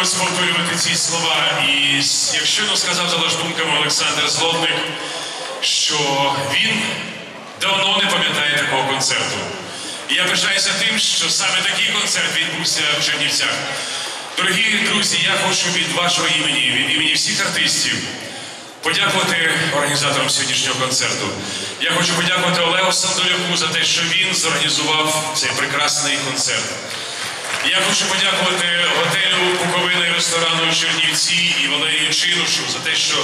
раз повторювати ці слова. І с- як щойно сказав за лаштунками Олександр Злотник, що він давно не пам'ятає такого концерту. І я пишаюся тим, що саме такий концерт відбувся в Чернівцях. Дорогі друзі, я хочу від вашого імені, від імені всіх артистів, подякувати організаторам сьогоднішнього концерту. Я хочу подякувати Олегу Сандоляку за те, що він зорганізував цей прекрасний концерт. Я хочу подякувати готелю Буковина і ресторану Чернівці і Валерію Чинушу за те, що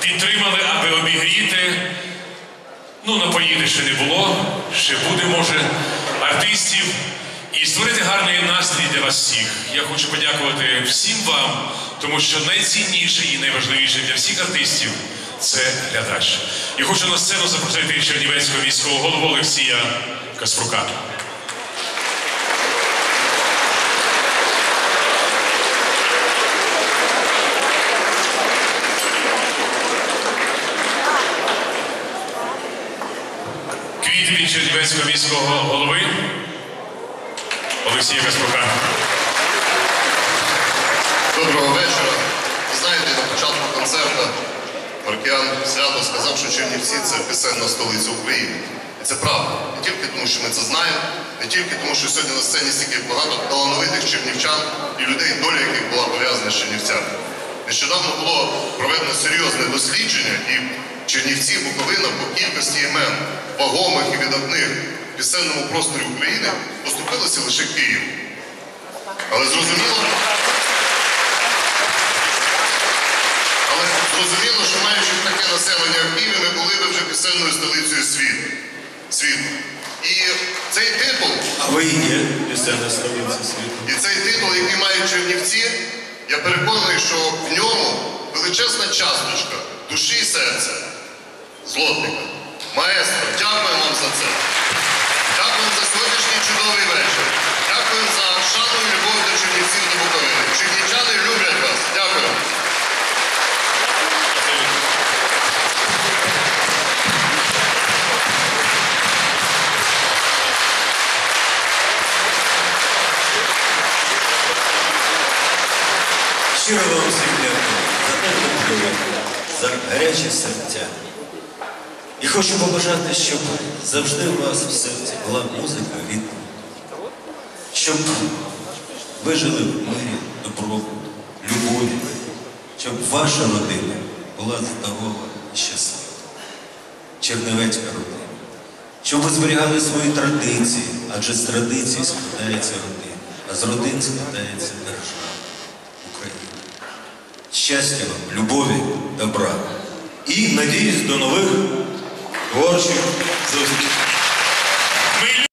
підтримали, аби обігріти. Ну, напоїти ще не було, ще буде, може, артистів. І створити гарний настрій для вас всіх. Я хочу подякувати всім вам, тому що найцінніше і найважливіше для всіх артистів це глядач. І хочу на сцену запросити Чернівецького міського голову Олексія Каспрука. Квіти від Чернівецького міського голови Олексія Каспрука. Доброго вечора. Знаєте, на початку концерту Маркіан свято сказав, що Чернівці це пісенна столиця України. І це правда. Не тільки тому, що ми це знаємо, не тільки тому, що сьогодні на сцені стільки багато талановитих чернівчан і людей, доля яких була пов'язана з Чернівцями. Нещодавно було проведено серйозне дослідження, і Чернівці Буковина по кількості імен вагомих і видатних пісенному просторі України поступилися лише Київ. Але зрозуміло, Але зрозуміло, що маючи таке населення як Києві, ми були б вже пісенною столицею світу. світу. І цей титул, А ви є пісенна столиця світу. і цей титул, який мають Чернівці, я переконаний, що в ньому величезна часточка душі і серця злотника. Маестро, дякуємо вам за це. Дякуємо за сьогоднішній чудовий вечір. Дякуємо за шану і любов до Чернівців до Буковини. Чернівчани люблять вас. Дякую. Щиро вам всім дякую за теплу за гарячі серця. І хочу побажати, щоб завжди у вас в серці була музика рідна. Щоб ви жили в мирі, добробут, любові, щоб ваша родина була здорова і щаслива. Чернівецька родина. Щоб ви зберігали свої традиції, адже з традицій складається родина, а з родин складається держава України. Щастя вам, любові, добра. І надіюсь до нових Gorge,